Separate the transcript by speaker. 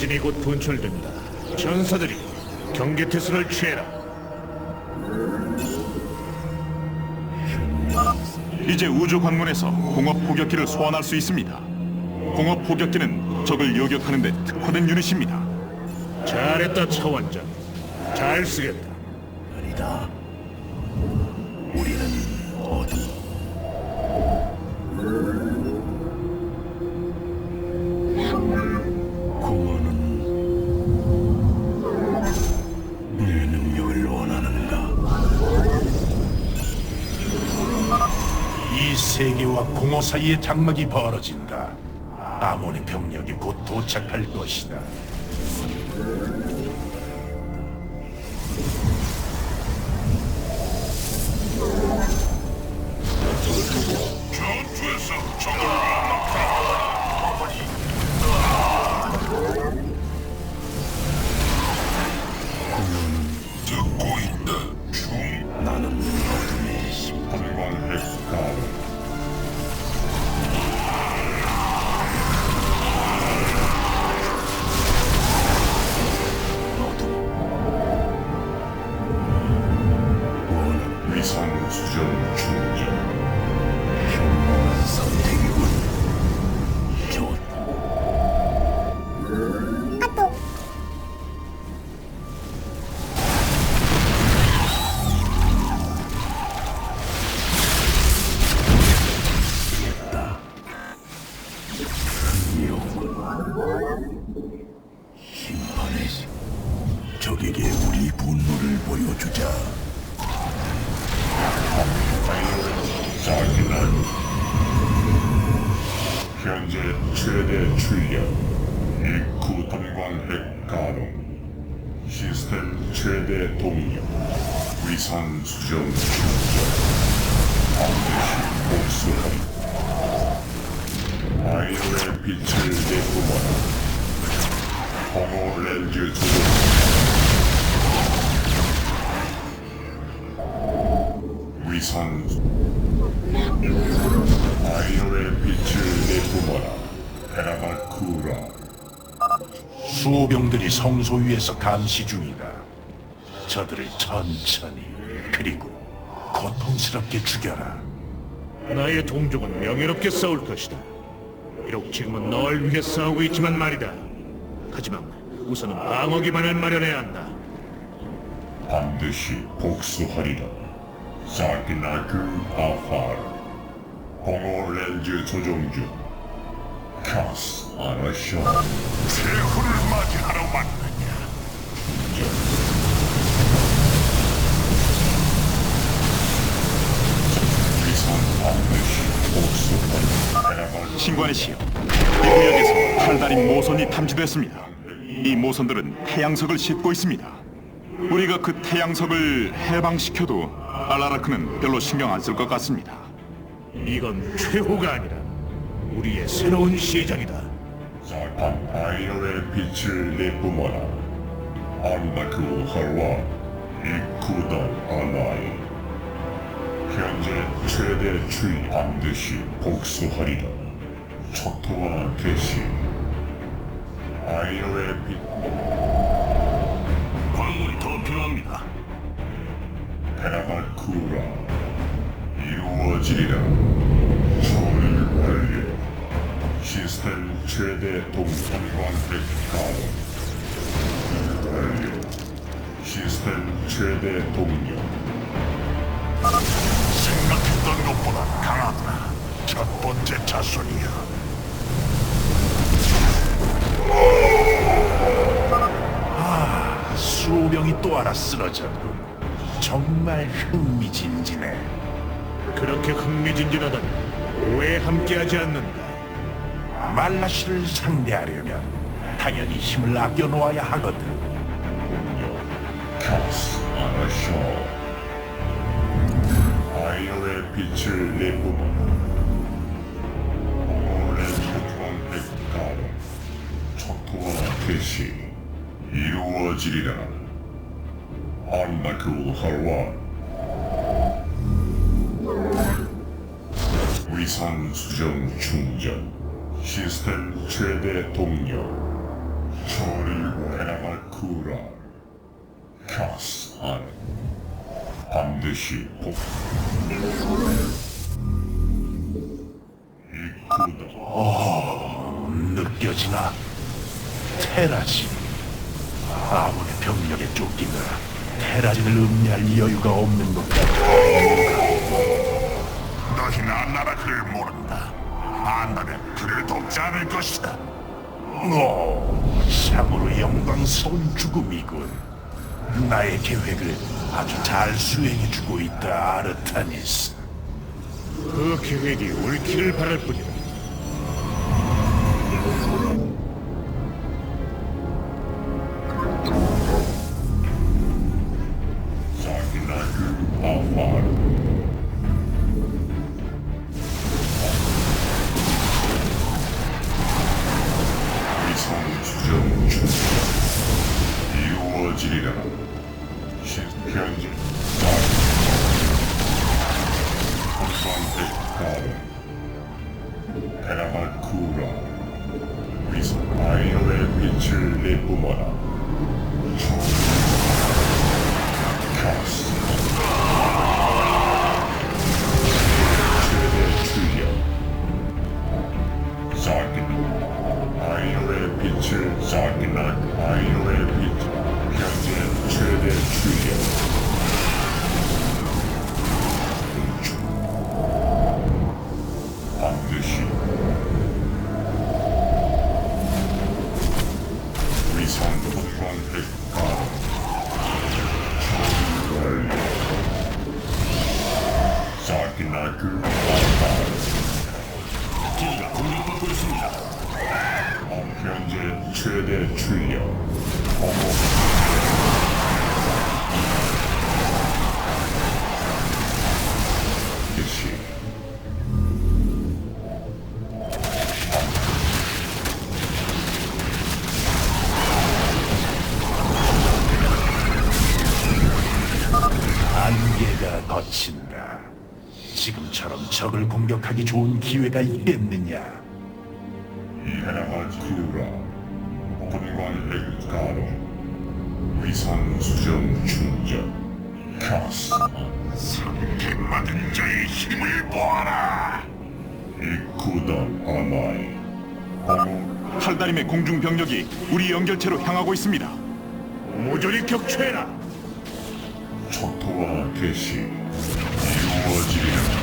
Speaker 1: 마진이 곧 분출된다. 전사들이 경계 태세를 취해라.
Speaker 2: 이제 우주 관문에서 공업 포격기를 소환할 수 있습니다. 공업 포격기는 적을 요격하는 데 특화된 유닛입니다.
Speaker 1: 잘했다 차원장. 잘 쓰겠다.
Speaker 3: 아니다.
Speaker 4: 세계와 공허 사이의 장막이 벌어진다. 아몬의 병력이 곧 도착할 것이다.
Speaker 1: 현재 최대 출력 입구 단광핵 가동 시스템 최대 동력 위상 수정 충전 반드시 복수하리. 아이오의 빛을 내뿜어라. 공호 렌즈 조종. 위상 헤라바쿠라.
Speaker 4: 수호병들이 성소 위에서 감시 중이다. 저들을 천천히 그리고 고통스럽게 죽여라.
Speaker 1: 나의 동족은 명예롭게 싸울 것이다. 비록 지금은 널 위해 싸우고 있지만 말이다. 하지만 우선은 방어 기반을 마련해야 한다. 반드시 복수하리라. 사기나그 아파르 공허 렌즈 조종 중 카스 아라쇼
Speaker 4: 최후를 맞이하러
Speaker 1: 헤라바쿠라
Speaker 2: 신관의 시여, 이 구역에서 탈달인 모선이 탐지됐습니다. 이 모선들은 태양석을 싣고 있습니다. 우리가 그 태양석을 해방시켜도 알라라크는 별로 신경 안 쓸 것 같습니다.
Speaker 1: 이건 최후가 아니라 우리의 새로운 시작이다. 사탄 아이오의 빛을 내뿜어라. 안나그 할와 이쿠단 아나이. 현재 최대 추위 반드시 복수하리라. 척도와 개시. 아이오의 빛.
Speaker 4: 광물이 더 필요합니다.
Speaker 1: 헤라바쿠라 이루어지리라 초를 알려 시스템 최대 동산광핵 가동 알려 시스템 최대 동력
Speaker 4: 생각했던 것보다 강하다. 첫 번째 자손이야. 아, 수호병이 또 하나 쓰러졌군. 정말 흥미진진해.
Speaker 1: 그렇게 흥미진진하다니 왜 함께하지 않는가
Speaker 4: 말라시를 상대하려면 당연히 힘을 아껴 놓아야 하거든.
Speaker 1: 카스 아나쇼 아이오의 빛을 내뿜어라. 오늘의 촉광핵 가동 척도와 개시 이루어지리라. 안나그 할와 위상 수정 충전 시스템 최대 동력
Speaker 3: 저를 해나갈 쿠라 카스 안 반드시 복 이쿠다
Speaker 4: 느껴지나? 테라진. 아몬의 병력에 쫓기느라 테라진을 음미할 여유가 없는 것 같아.
Speaker 3: 너희는 나라를 모른다 안다면 그를 돕지 않을 것이다
Speaker 4: 오, 참으로 영광스러운 죽음이군. 나의 계획을 아주 잘 수행해주고 있다, 아르타니스.
Speaker 1: 그 계획이 옳기를 바랄 뿐이다.
Speaker 3: 최대 출력 개시
Speaker 4: 안개가 걷힌다. 지금처럼 적을 공격하기 좋은 기회가 있겠느냐?
Speaker 3: 이해나가 쿠라 분 관 핵가로 위상 수정 충전 카스 상태받은 자의 힘을 보아라 이쿠다 어머
Speaker 2: 탈다림의 공중 병력이 우리 연결체로 향하고 있습니다.
Speaker 1: 모조리 격추해라.
Speaker 3: 초토화 개시 이루어지리라